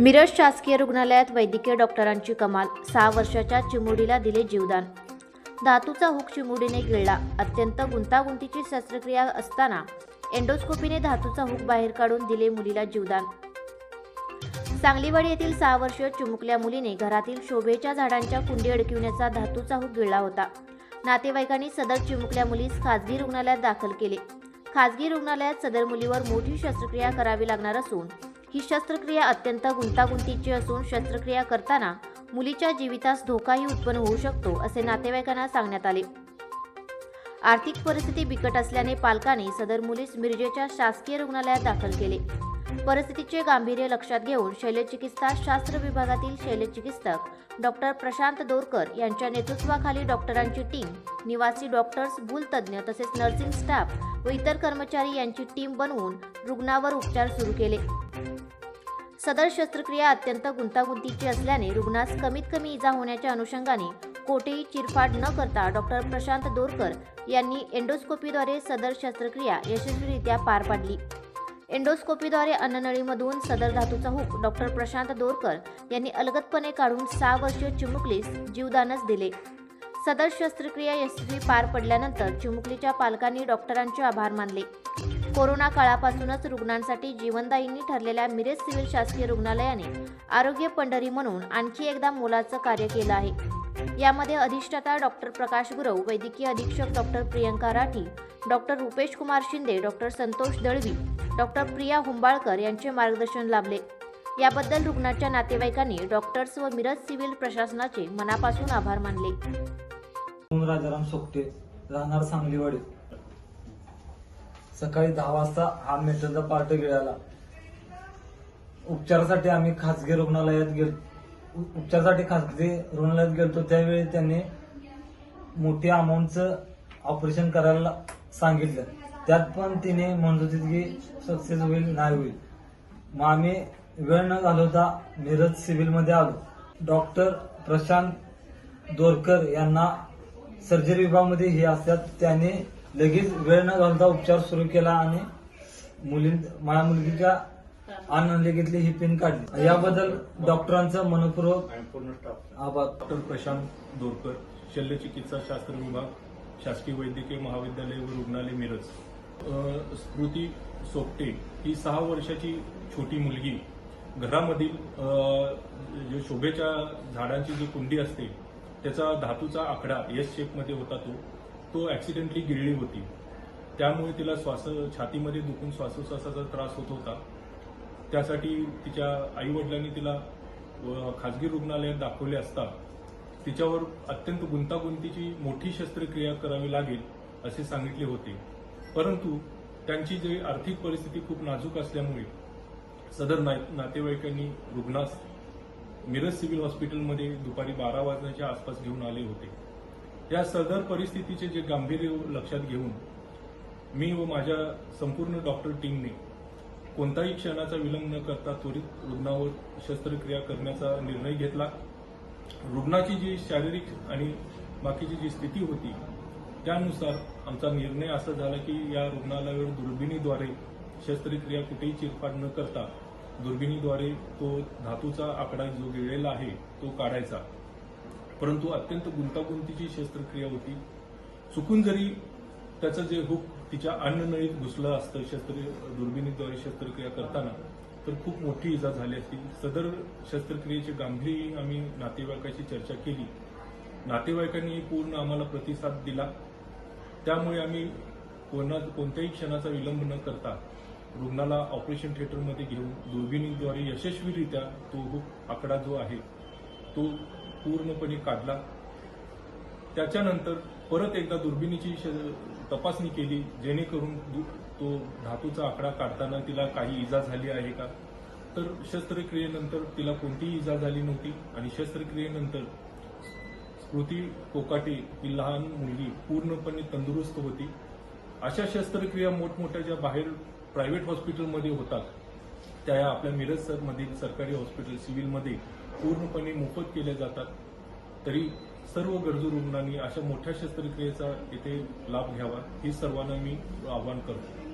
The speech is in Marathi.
मिरज शासकीय रुग्णालयात वैद्यकीय डॉक्टरांची कमाल. सहा वर्षाच्या चिमुडीला दिले जीवदान. धातूचा हुक चिमुडीने गिळला. अत्यंत गुंतागुंतीची शस्त्रक्रिया असताना एंडोस्कोपीने धातूचा हुक बाहेर काढून दिले मुलीला जीवदान. सांगलीवाडी येथील सहा वर्षीय चिमुकल्या मुलीने घरातील शोभेच्या झाडांच्या कुंडी अडकिवण्याचा धातूचा हुक गिळला होता. नातेवाईकांनी सदर चिमुकल्या मुलीस खासगी रुग्णालयात दाखल केले. खासगी रुग्णालयात सदर मुलीवर मोठी शस्त्रक्रिया करावी लागणार असून ही शस्त्रक्रिया अत्यंत गुंतागुंतीची असून शस्त्रक्रिया करताना मुलीच्या जीवितास धोकाही उत्पन्न होऊ शकतो असे नातेवाईकांना सांगण्यात आले. आर्थिक परिस्थिती बिकट असल्याने पालकांनी सदर मुलीस मिरजेच्या शासकीय रुग्णालयात दाखल केले. परिस्थितीचे गांभीर्य लक्षात घेऊन शल्यचिकित्सा शास्त्र विभागातील शल्यचिकित्सक डॉक्टर प्रशांत दोरकर यांच्या नेतृत्वाखाली डॉक्टरांची टीम निवासी डॉक्टर्स भूलतज्ञ तसेच नर्सिंग स्टाफ व इतर कर्मचारी यांची टीम बनवून रुग्णावर उपचार सुरू केले. सदर शस्त्रक्रिया अत्यंत गुंतागुंतीची असल्याने रुग्णास कमीत कमी इजा होण्याच्या अनुषंगाने कोठेही चिरफाड न करता डॉक्टर प्रशांत दोरकर यांनी एंडोस्कोपीद्वारे सदर शस्त्रक्रिया यशस्वीरित्या पार पाडली. एंडोस्कोपीद्वारे अन्ननळीमधून सदर धातूचा हुक डॉक्टर प्रशांत दोरकर यांनी अलगदपणे काढून सहा वर्षीय चिमुकलीस जीवदानच दिले. सदर शस्त्रक्रिया यशस्वी पार पडल्यानंतर चिमुकलीच्या पालकांनी डॉक्टरांचे आभार मानले. कोरोना काळापासूनच रुग्णांसाठी जीवनदायींनी ठरलेल्या मिरज सिव्हिल शासकीय रुग्णालयाने आरोग्य पंढरी म्हणून आणखी एकदा मोलाचं कार्य केलं आहे. यामध्ये अधिष्ठाता डॉक्टर प्रकाश गुरव वैद्यकीय अधीक्षक doctor Priyanka Rathi doctor Rupesh Kumar Shinde doctor Santosh Dalvi doctor Priya Humbalkar यांचे मार्गदर्शन लाभले. याबद्दल रुग्णाच्या नातेवाईकांनी डॉक्टर्स व मिरज सिव्हिल प्रशासनाचे मनापासून आभार मानले. राजाराम सोपटे राहणार सांगलीवाडी. सकाळी दहा वाजता हा मेटलचा पार्ट गिळाला उपचारासाठी आम्ही खासगी रुग्णालयात गेलो उपचारासाठी खासगी रुग्णालयात गेलो त्यावेळी त्यांनी मोठ्या अमाऊंटचं ऑपरेशन करायला सांगितलं. त्यात पण तिने म्हणत होती की सक्सेस होईल नाही होईल. मग आम्ही वेळ न घालवता मिरज सिव्हिलमध्ये आलो. डॉक्टर प्रशांत दोरकर यांना सर्जरी विभागामध्ये हे असतात. त्याने लगेच वेळ न घालता उपचार सुरू केला आणि मुली माझ्या मुलगीच्या अनलिगेतली ही पिन काढली. याबद्दल डॉक्टरांचं मनपूर्वक आभार. डॉक्टर प्रशांत दोरकर शल्यचिकित्सा शास्त्र विभाग शासकीय वैद्यकीय महाविद्यालय व रुग्णालय मिरज. स्मृती सोपटे ही सहा वर्षाची छोटी मुलगी. घरामधील जे शोभेच्या झाडांची जी कुंडी असते त्याचा धातूचा आकडा एस शेपमध्ये होता तो. तो ऍक्सिडेंटली गिळली होती. त्यामुळे तिला श्वास छातीमध्ये दुखून श्वासोश्वासाचा त्रास होत होता. त्यासाठी तिच्या आई वडिलांनी तिला खाजगी रुग्णालयात दाखवले असता तिच्यावर अत्यंत गुंतागुंतीची मोठी शस्त्रक्रिया करावी लागेल असे सांगितले होते. परंतु त्यांची जी आर्थिक परिस्थिती खूप नाजूक असल्यामुळे सदर नातेवाईकांनी रुग्णास मिरज सिव्हिल हॉस्पिटलमध्ये दुपारी बारा वाजण्याच्या आसपास घेऊन आले होते. या सदर परिस्थितीचे जे गांभीर्य लक्षात घेऊन मी व माझ्या संपूर्ण डॉक्टर टीमने कोणताही क्षणाचा विलंब न करता त्वरित रुग्णावर शस्त्रक्रिया करण्याचा निर्णय घेतला. रुग्णाची जी शारीरिक आणि बाकीची जी स्थिती होती त्यानुसार आमचा निर्णय असा झाला की या रुग्णालयावर दुर्बिणीद्वारे शस्त्रक्रिया कुठेही चिरफाड न करता दुर्बिणीद्वारे तो धातूचा आकडा जो गिळलेला आहे तो काढायचा. परंतु अत्यंत गुंतागुंतीची शस्त्रक्रिया होती. चुकून जरी त्याचं जे हुक तिच्या अन्ननळीत घुसलं असतं शस्त्र दुर्बिणीद्वारे शस्त्रक्रिया करताना तर खूप मोठी इजा झाली असती. सदर शस्त्रक्रियेचे गांभीर्य आम्ही नातेवाईकाशी चर्चा केली. नातेवाईकांनी पूर्ण आम्हाला प्रतिसाद दिला. त्यामुळे आम्ही कोणा कोणत्याही क्षणाचा विलंब न करता रुग्णाला ऑपरेशन थिएटरमध्ये घेऊन दुर्बिणीद्वारे यशस्वीरित्या तो हुक आकडा जो आहे तो पूर्णपणे काढला. त्याच्यानंतर परत एकदा दुर्बिणीची श- तपासणी केली जेणेकरून तो धातूचा आकडा काढताना तिला काही इजा झाली आहे का? तर शस्त्रक्रियेनंतर तिला कोणतीही इजा झाली नव्हती आणि शस्त्रक्रियेनंतर स्मृती कोकाटे ही लहान मुलगी पूर्णपणे तंदुरुस्त होती. अशा शस्त्रक्रिया मोठमोठ्या ज्या बाहेर प्रायव्हेट हॉस्पिटलमध्ये होतात त्या आपल्या मिरज मधील सरकारी हॉस्पिटल सिव्हिलमध्ये पूर्णपणे मोफत केल्या जातात. तरी सर्व गरजू रुग्णांनी अशा मोठ्या शस्त्रक्रियेचा येथे लाभ घ्यावा ही सर्वांना मी आवाहन करतो.